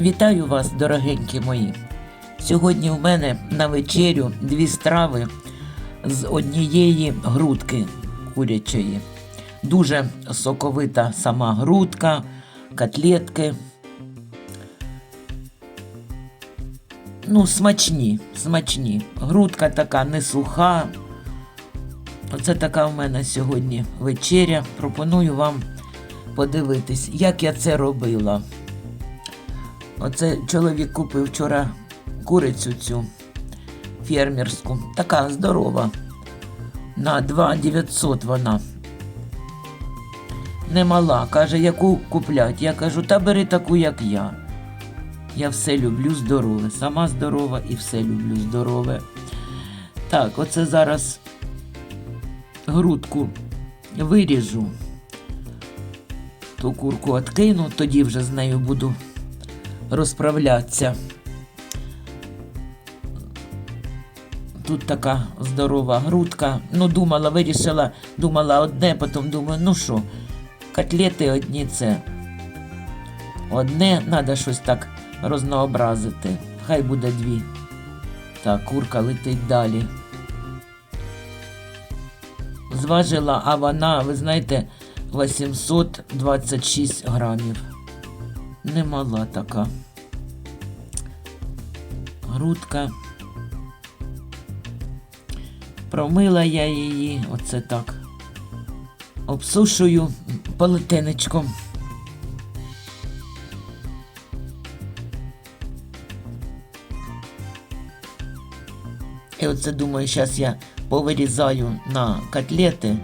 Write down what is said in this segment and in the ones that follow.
Вітаю вас, дорогенькі мої. Сьогодні в мене на вечерю дві страви з однієї грудки курячої. Дуже соковита сама грудка, котлетки. Ну, смачні, смачні. Грудка така не суха. Оце така в мене сьогодні вечеря. Пропоную вам подивитись, як я це робила. Оце чоловік купив вчора курицю цю фермерську. Така здорова. На 2900 вона. Немала. Каже, яку куплять. Я кажу, та бери таку, як я. Я все люблю здорове. Сама здорова і все люблю здорове. Так, оце зараз грудку виріжу. Ту курку откину, тоді вже з нею буду розправлятися. Тут така здорова грудка. Ну, думала, вирішила, думала одне, потім думаю, ну що, котлети одні це. Одне, треба щось так рознообразити. Хай буде дві. Так, курка летить далі. Зважила, а вона, ви знаєте, 826 грамів. Немала така. Грудка. Промила я її, оце так. Обсушую полотенечком. І оце думаю, зараз я повирізаю на котлети,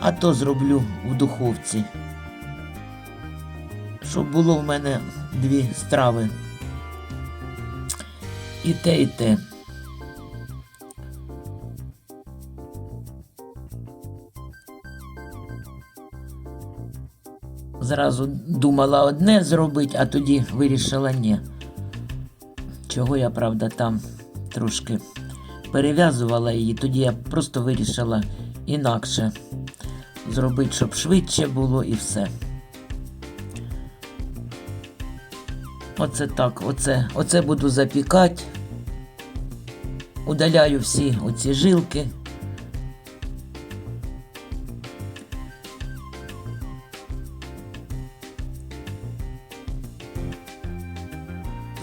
а то зроблю в духовці. Щоб було в мене дві страви. І те, і те. Зразу думала одне зробити, а тоді вирішила ні. Чого я, правда, там трошки перев'язувала її, тоді я просто вирішила інакше зробити, щоб швидше було і все. Оце так, оце, оце буду запікати. Удаляю всі оці жилки.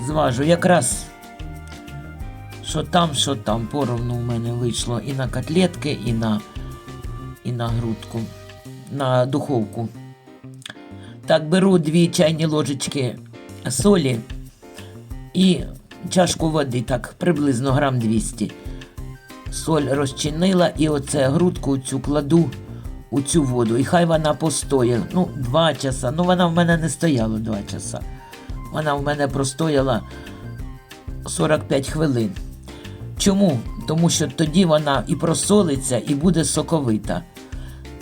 Зважу якраз, що там, що там, поровну в мене вийшло і на котлетки, і на, і на грудку, на духовку. Так, беру дві чайні ложечки солі і чашку води, так, приблизно грам 200. Соль розчинила і оце грудку цю кладу у цю воду. І хай вона постоє. Ну, два часа. Ну, вона в мене не стояла два часа. Вона в мене простояла 45 хвилин. Чому? Тому що тоді вона і просолиться, і буде соковита.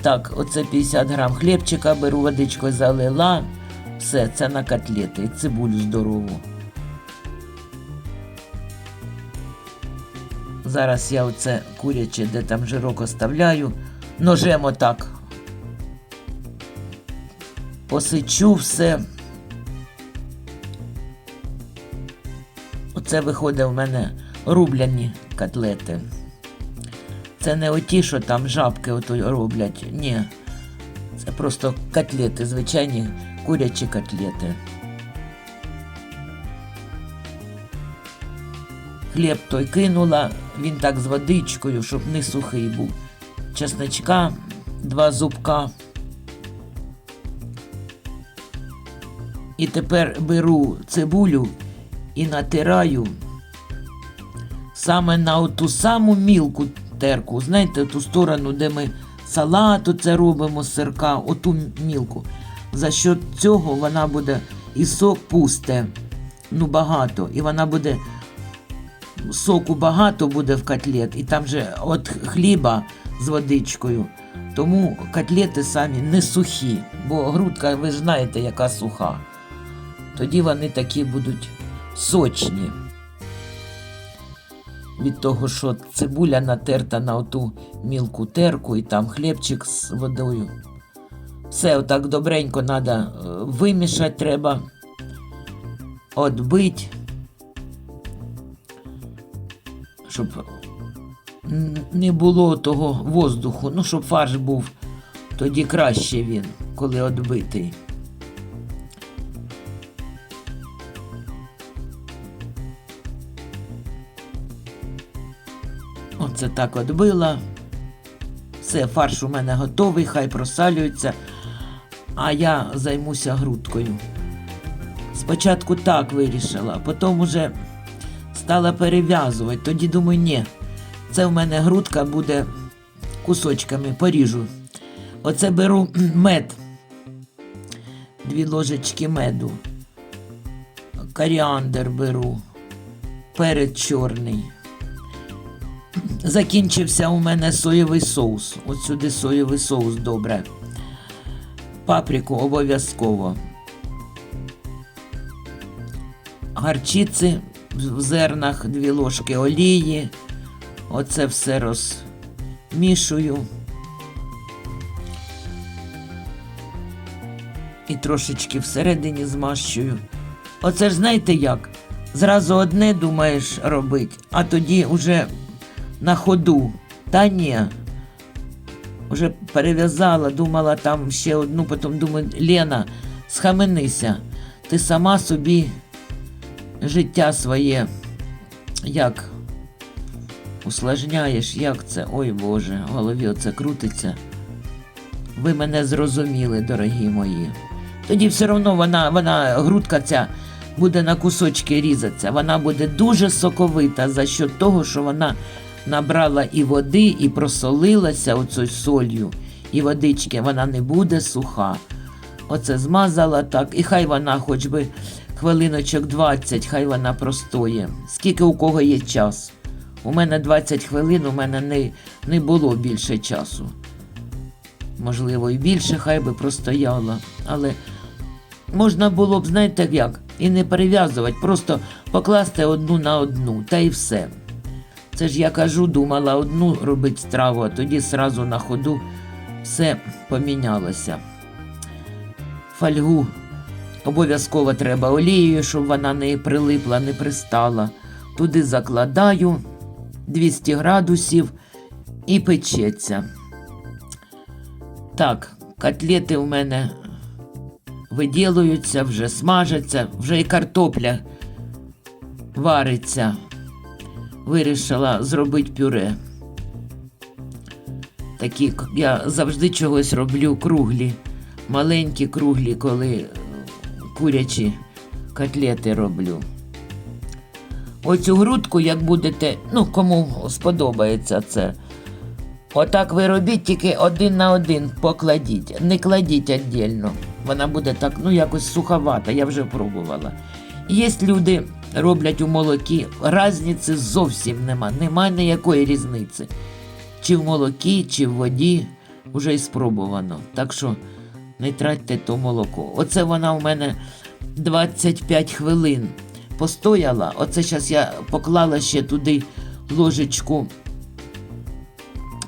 Так, оце 50 грам хлібчика, беру водичкою залила. Все, це на котлети цибулю здорову. Зараз я оце куряче, де там жирок оставляю, ножем отак посичу все. Оце виходить в мене рубляні котлети. Це не оті, що там жабки ото роблять. Ні. Це просто котлети, звичайні курячі котлети. Хліб той кинула, він так з водичкою, щоб не сухий був. Чесничка, два зубка. І тепер беру цибулю і натираю саме на ту саму мілку терку. Знаєте, ту сторону, де ми салат оце робимо з сирка, оту мілку. За що цього вона буде і сок пусте, ну багато, і вона буде соку багато буде в котлет, і там же от хліба з водичкою. Тому котлети самі не сухі, бо грудка, ви знаєте, яка суха. Тоді вони такі будуть сочні. Від того, що цибуля натерта на оту мілку терку і там хлібчик з водою. Все отак добренько треба вимішати треба. отбить, щоб не було того воздуху, ну, щоб фарш був тоді краще він, коли отбитий. Оце так отбила. Все, фарш у мене готовий, хай просалюється, а я займуся грудкою. Спочатку так вирішила, потім уже стала перев'язувати. Тоді думаю, ні, це в мене грудка буде кусочками, поріжу. Оце беру мед, дві ложечки меду, коріандр беру, перець чорний. Закінчився у мене соєвий соус. От сюди соєвий соус добре. Паприку обов'язково. Гарчиці в зернах, дві ложки олії. Оце все розмішую. І трошечки всередині змащую. Оце ж знаєте як? Зразу одне думаєш робити, а тоді вже на ходу. Та ні. Вже перев'язала, думала там ще одну, потім думаю, Лена, схаменися. Ти сама собі життя своє як усложняєш, як це? Ой Боже, в голові оце крутиться. Ви мене зрозуміли, дорогі мої. Тоді все одно вона, вона грудка ця буде на кусочки різатися. Вона буде дуже соковита за що того, що вона набрала і води, і просолилася оцою солью, і водички, вона не буде суха. Оце змазала так, і хай вона хоч би хвилиночок 20, хай вона простоє. Скільки у кого є час. У мене 20 хвилин, у мене не, не було більше часу. Можливо, і більше хай би простояла. Але можна було б, знаєте як, і не перев'язувати, просто покласти одну на одну, та й все. Це ж я кажу, думала одну робити страву, а тоді сразу на ходу все помінялося. Фольгу обов'язково треба олією, щоб вона не прилипла, не пристала. Туди закладаю 200 градусів і печеться. Так, котлети у мене виділуються, вже смажаться, вже і картопля вариться. Вирішила зробити пюре. Такі я завжди чогось роблю круглі, маленькі круглі, коли курячі котлети роблю. Оцю грудку, як будете, ну кому сподобається це. Отак ви робіть тільки один на один покладіть. Не кладіть віддільно. Вона буде так, ну якось суховата, я вже пробувала. Є люди, роблять у молокі, різниці зовсім нема. Нема ніякої різниці. Чи в молокі, чи в воді вже і спробувано. Так що не тратьте то молоко. Оце вона у мене 25 хвилин постояла. Оце зараз я поклала ще туди ложечку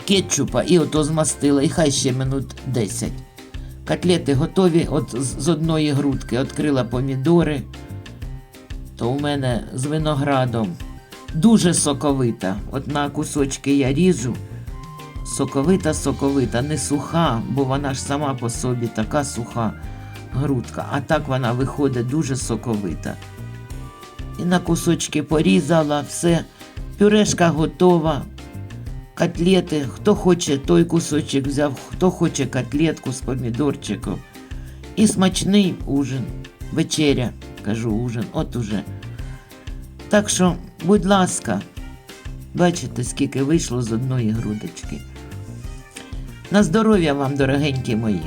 кетчупа і ото змастила, і хай ще минут 10. Котлети готові от з одної грудки. Відкрила помідори. То у мене з виноградом. Дуже соковита. От на кусочки я ріжу. Соковита, соковита, не суха, бо вона ж сама по собі така суха грудка. А так вона виходить дуже соковита. І на кусочки порізала, все. Пюрешка готова. Котлети, хто хоче, той кусочок взяв, хто хоче котлетку з помідорчиком. І смачний ужин, вечеря, кажу ужин, от уже. Так що, будь ласка, бачите, скільки вийшло з одної грудочки. На здоров'я вам, дорогенькі мої.